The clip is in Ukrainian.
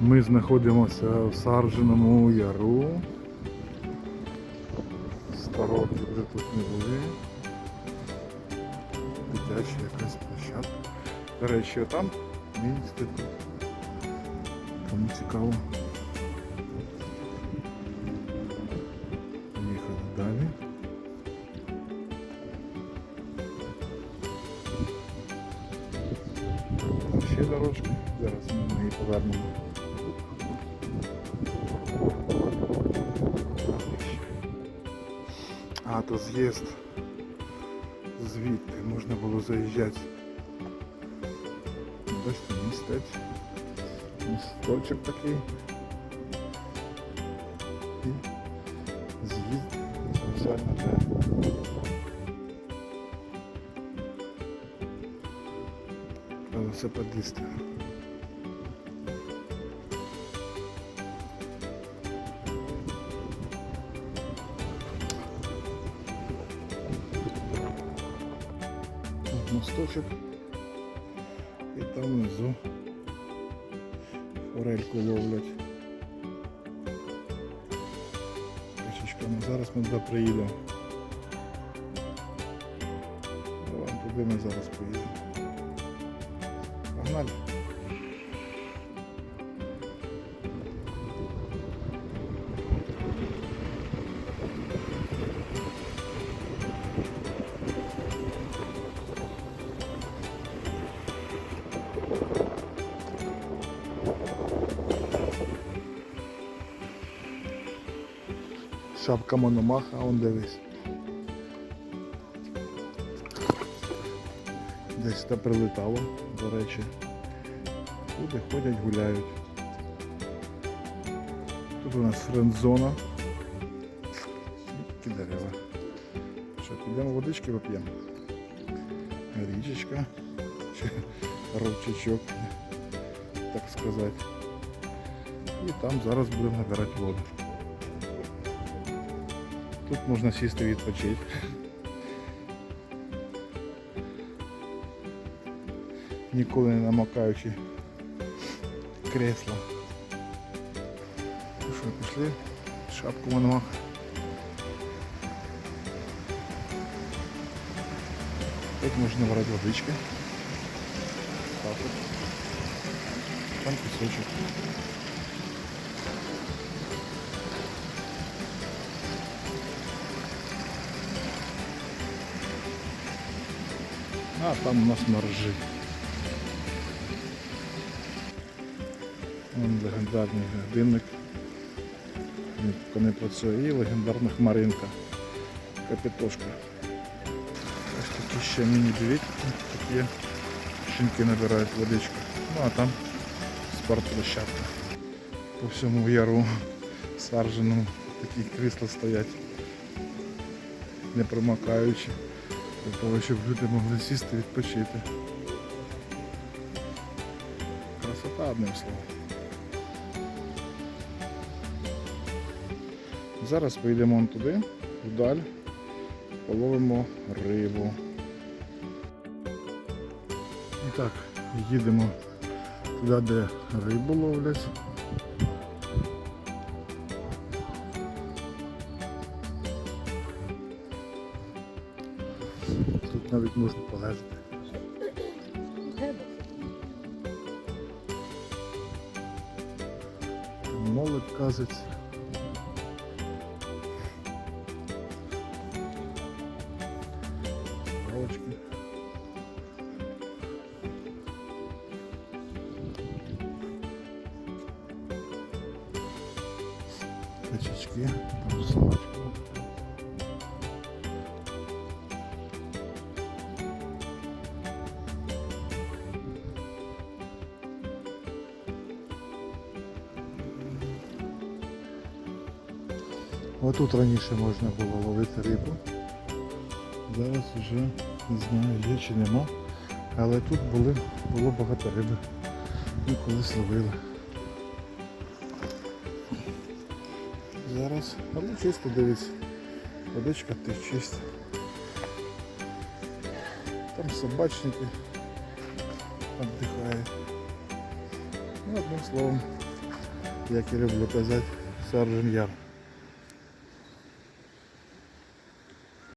Ми знаходимося в Сарженому яру. Староки вже тут не були. Дитяча якась площадка. До речі, там інститут. Кому цікаво. Поїхали далі. Ще дорожки. Зараз ми неї повернемо. А, то з'їзд. Звідти можна було заїжджати. Бачите, містець. Місточок такий. І з'їзд спеціально для велосипедистів. Мосточок. І там внизу форельку ловлять. Качечками. Зараз ми туди приїдемо. давай туди ми зараз поїдемо. Погнали. Шапка Мономаха, он дивись. Десь це прилетало, до речі. Люди ходять, гуляють. Тут у нас френдзона. Які дерева. Що, підемо водички поп'ємо? Річечка. Ровчачок, так сказати. І там зараз будемо набирати воду. Тут можна сісти відпочити. Ніколи не намокаючи кресла. Ну що, пішли? Шапку маномах. Тут можна брати водички. Так. Там пісочок. А там у нас моржи. Вон легендарний годинник. Не працює. І легендарна хмаринка. Капітошка. Ось такі ще міні-білетики. Тут є. Шинки набирають водичку. Ну а там спортплощадка. По всьому яру сарженому такі крісла стоять. Не промокаючи. Для того, щоб люди могли сісти і відпочити. Красота одним словом. Зараз поїдемо туди, вдаль, половимо рибу. І так, їдемо туди, де рибу ловлять. Навіть можна полежати. Там молодь казиться. Качечки, там собачки. Отут раніше можна було ловити рибу. Зараз вже не знаю є чи нема. Але тут були, було багато риби. Ми колись ловили. Зараз, але чисто дивіться. Водичка теж чиста. Там собачники віддихають. Ну, одним словом, як я люблю казати, Саржен Яр.